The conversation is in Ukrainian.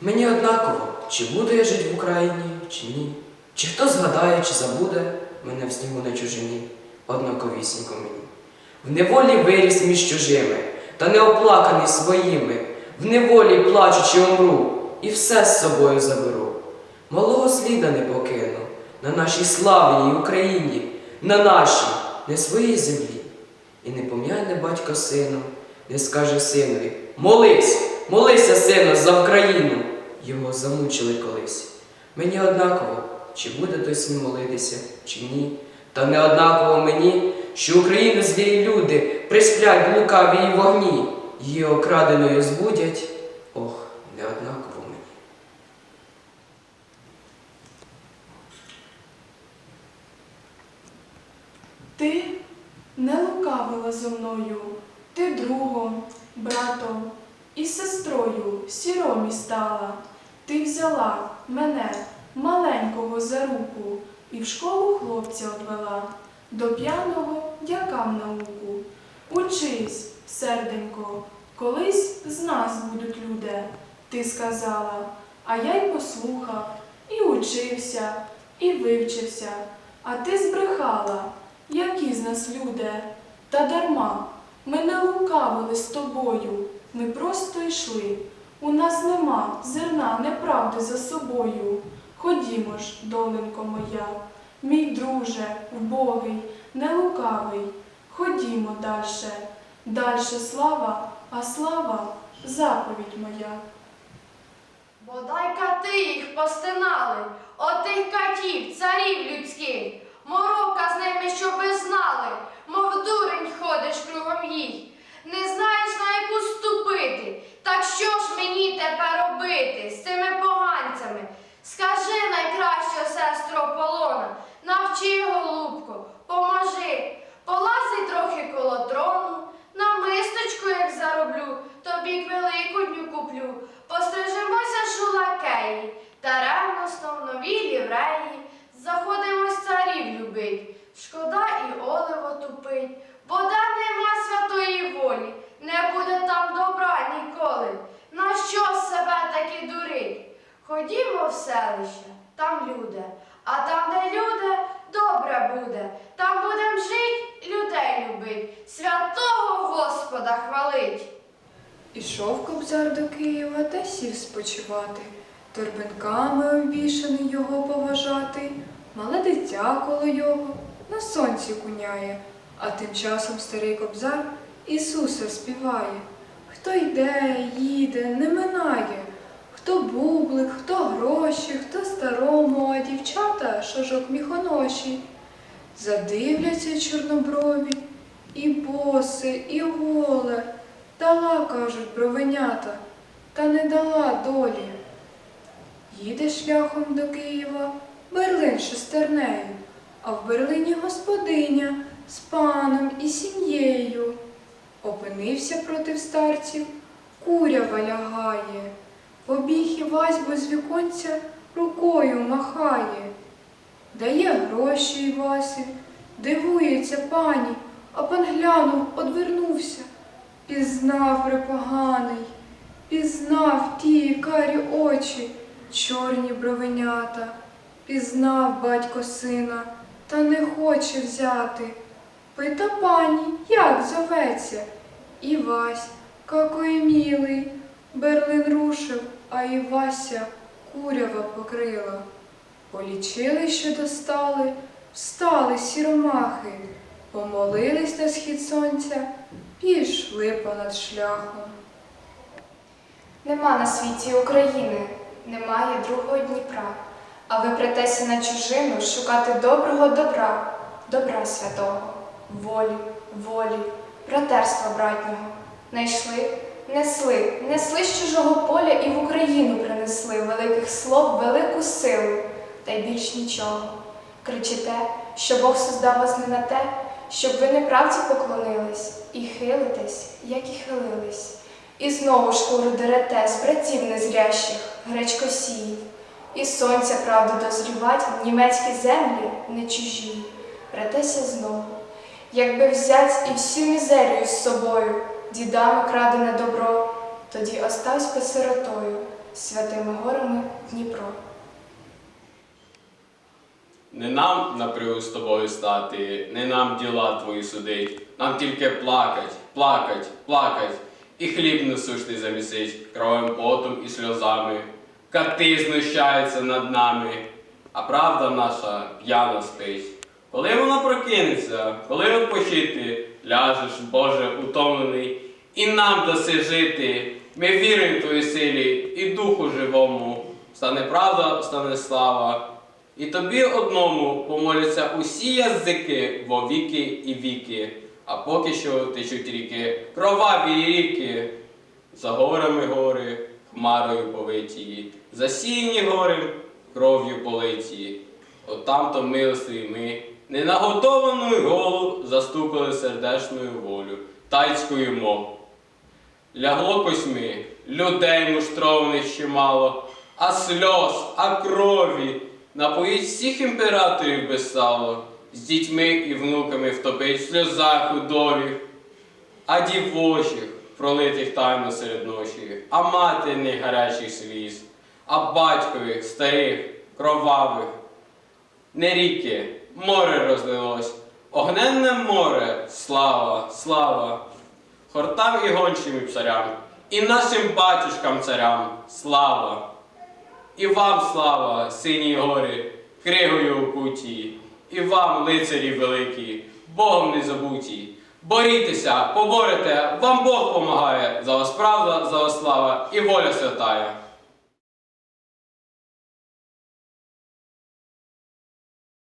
Мені однаково, чи буду я жити в Україні, чи ні. Чи хто згадає, чи забуде мене в снігу на чужині, однаковісінько мені. В неволі виріс між чужими, та не оплаканий своїми, в неволі плачучи умру, і все з собою заберу. Малого сліда не покину на нашій славній Україні, на нашій, не своїй землі. І не пом'яне батько сину, не скаже синові Молись, молися, сину, за Україну. Його замучили колись. Мені однаково, чи буде той син молитися, чи ні. Та не однаково мені, що Україну злі люди присплять в лукавій вогні, її окраденою збудять. Ох, не однаково мені. Ти не лукавила зо мною, ти другом, братом і сестрою сіромі стала. Ти взяла мене, маленького, за руку, і в школу хлопця одвела, до п'яного дякам науку. Учись, серденько, колись з нас будуть люди, ти сказала, а я й послухав, і учився, і вивчився, а ти збрехала. Які з нас люди? Та дарма, ми не лукавили з тобою, ми просто йшли. У нас нема зерна неправди за собою. Ходімо ж, доленько моя, мій друже, вбогий, не лукавий. Ходімо дальше, дальше слава, а слава заповідь моя. Бодай кати їх постинали, отих катів, царів оливо тупить, нема святої волі, не буде там добра ніколи. На що себе таки дурить? Ходімо в селище, там люди, а там, де люди, добре буде. Там будем жить, людей любить, святого Господа хвалить. Ішов кобзар до Києва та сів спочивати, торбинками обвішаний його поважати, мале дитя коло його на сонці куняє, а тим часом старий кобзар Ісуса співає. Хто йде, їде, не минає, хто бублик, хто гроші, хто старому, а дівчата шожок міхоноші. Задивляться чорноброві, і босе, і голе. Дала, кажуть, бровенята, та не дала долі. Їде шляхом до Києва Берлин шестернею, а в Берлині господиня з паном і сім'єю. Опинився проти старців, курява лягає, побіг Івась з віконця рукою махає. Дає гроші Івасі, дивується пані, а пан глянув, одвернувся. Пізнав припоганий, пізнав ті карі очі, чорні бровенята, пізнав батько сина, та не хоче взяти. Пита пані, як зоветься? Івась, какой милий, Берлин рушив, а Івася курява покрила. Полічили, що достали, встали сіромахи, помолились на схід сонця, пішли понад шляхом. Нема на світі України, немає другого Дніпра, а ви претеся на чужину шукати доброго добра, добра святого, волі, волі, братерства братнього. Найшли, несли, несли з чужого поля і в Україну принесли великих слов, велику силу, та й більш нічого. Кричите, що Бог создав вас не на те, щоб ви неправді поклонились, і хилитесь, як і хилились. І знову шкуру дерете з братів незрящих, гречкосіїв, і сонця правду дозрівать в німецькі землі не чужі. Братеся знову, якби взять і всю мізерію з собою, дідами крадене добро, тоді оставсь би сиротою, святими горами Дніпро. Не нам напрягу з тобою стати, не нам діла твої судить, нам тільки плакать, плакать, плакать, і хліб насущний замісить кровим потом і сльозами. Кати знущаються над нами, а правда наша п'яна спить. Коли вона прокинеться, коли відпочити, ляжеш, Боже, утомлений, і нам даси жити. Ми віримо в твої силі і духу живому. Стане правда, стане слава. І тобі одному помоляться усі язики во віки і віки, а поки що течуть ріки, кроваві ріки, за горами гори, хмарою повиті, засіяні гори, кров'ю политі. От там-то милостиві ми, ненаготовану голу застукали сердечною волю, тайською мов. Лягло косьми, людей муштрованих чимало, а сльоз, а крові напоїть всіх імператорів без сало, з дітьми і внуками втопить в сльозах удолів, а дівочих, пролитих тайно серед ночі, а матерних гарячих сліз, а батькових, старих, кровавих. Не ріки, море розлилось, огненне море, слава, слава хортам і гончим і псарям, і нашим батюшкам царям слава. І вам слава, сині гори, кригою окуті, і вам, лицарі великі, Богом не забуті. Борітеся, поборете, вам Бог помагає, за вас правда, за вас слава і воля святая.